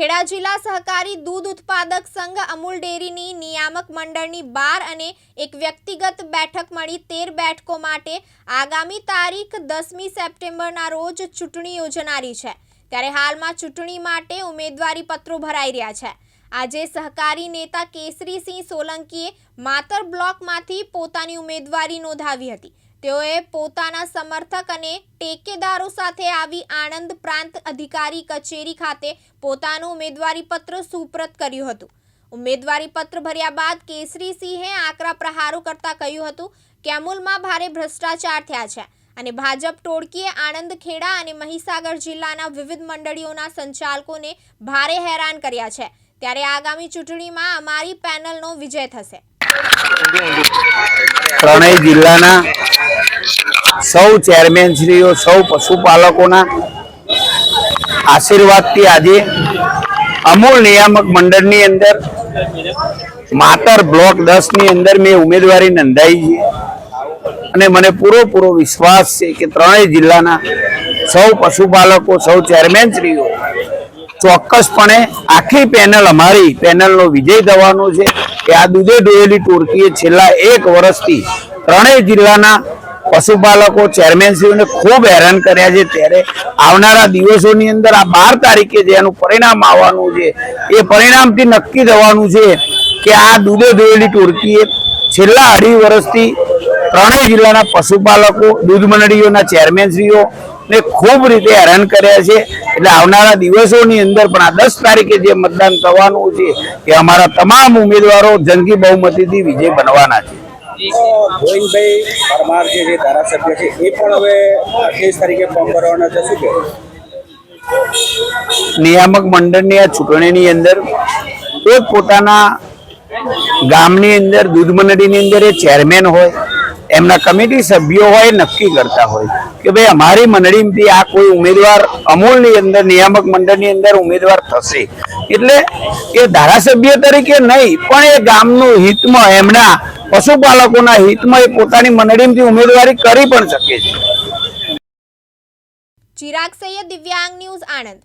ખેડા જિલ્લા સહકારી દૂધ ઉત્પાદક સંઘ અમૂલ ડેરીની નિયામક મંડળની બાર અને એક વ્યક્તિગત બેઠક મળી તેર બેઠકો માટે આગામી તારીખ દસમી સપ્ટેમ્બરના રોજ ચૂંટણી યોજનારી છે. ત્યારે હાલમાં ચૂંટણી માટે ઉમેદવારી પત્રો ભરાઈ રહ્યા છે. આજે સહકારી નેતા કેસરીસિંહ સોલંકીએ માતર બ્લોકમાંથી પોતાની ઉમેદવારી નોંધાવી હતી. તેઓએ પોતાના સમર્થક અને ટેકેદારો સાથે આવી આણંદ પ્રાંત અધિકારી કચેરી ખાતે પોતાનું ઉમેદવારી પત્ર સુપ્રત કર્યું હતું. ઉમેદવારી પત્ર ભર્યા બાદ કેસરીસિંહે આકરા પ્રહારો કરતા કહ્યું હતું કે અમૂલમાં ભારે ભ્રષ્ટાચાર થયા છે અને ભાજપ ટોળકીએ આણંદ ખેડા અને મહીસાગર જિલ્લાના વિવિધ મંડળીઓના સંચાલકોને ભારે હેરાન કર્યા છે. ત્યારે આગામી ચૂંટણીમાં અમારી પેનલનો વિજય થશે. ત્રણેય જિલ્લાના સૌ ચેરમેનશ્રીઓ સૌ પશુપાલકોના આશીર્વાદથી આજે અમૂલ નિયામક મંડળની અંદર, માતર બ્લોક દસની અંદર મેં ઉમેદવારી નોંધાઈ છે. અને મને પૂરો પૂરો વિશ્વાસ છે કે ત્રણેય જિલ્લાના સૌ પશુપાલકો, સૌ ચેરમેનશ્રીઓ ચોક્કસપણે આખી પેનલ અમારી પેનલનો વિજય થવાનો છે કે આ દૂધે ડોયેલી ટોળકીએ છેલ્લા એક વર્ષથી ત્રણેય જિલ્લાના પશુપાલકો ચેરમેનશ્રીઓને ખૂબ હેરાન કર્યા છે. ત્યારે આવનારા દિવસોની અંદર આ બાર તારીખે જે એનું પરિણામ આવવાનું છે, એ પરિણામથી નક્કી થવાનું છે કે આ દૂધે ધોયેલી ટોળકીએ છેલ્લા અઢી વર્ષથી ત્રણેય જિલ્લાના પશુપાલકો, દૂધ મંડળીઓના ચેરમેનશ્રીઓ ને ખૂબ રીતે હેરાન કર્યા છે. એટલે આવનારા દિવસોની અંદર પણ આ દસ તારીખે જે મતદાન થવાનું છે, એ અમારા તમામ ઉમેદવારો જંગી બહુમતીથી વિજય બનવાના છે. ગોવિંદભાઈ પરમાર જે ધારાસભ્ય છે એ પણ હવે અઠ્યાવીસ તારીખે ફોર્મ ભરવાના છે શું કહેવું નિયામક મંડળની આ ચૂંટણીની અંદર એ પોતાના ગામની અંદર દૂધ મંડળીની અંદર એ ચેરમેન હોય એમના કમિટી સભ્યો હોય, નક્કી કરતા હોય કે ભાઈ અમારી મંડળીમાંથી આ કોઈ ઉમેદવાર અમૂલની અંદર, નિયામક મંડળની અંદર ઉમેદવાર થશે. એટલે એ ધારાસભ્ય તરીકે નહીં, પણ એ ગામનું હિતમાં, એમના પશુપાલકોના હિતમાં એ પોતાની મંડળીમાંથી ઉમેદવારી કરી પણ શકે છે. ચિરાગ સૈયદ, દિવ્યાંગ ન્યૂઝ આણંદ.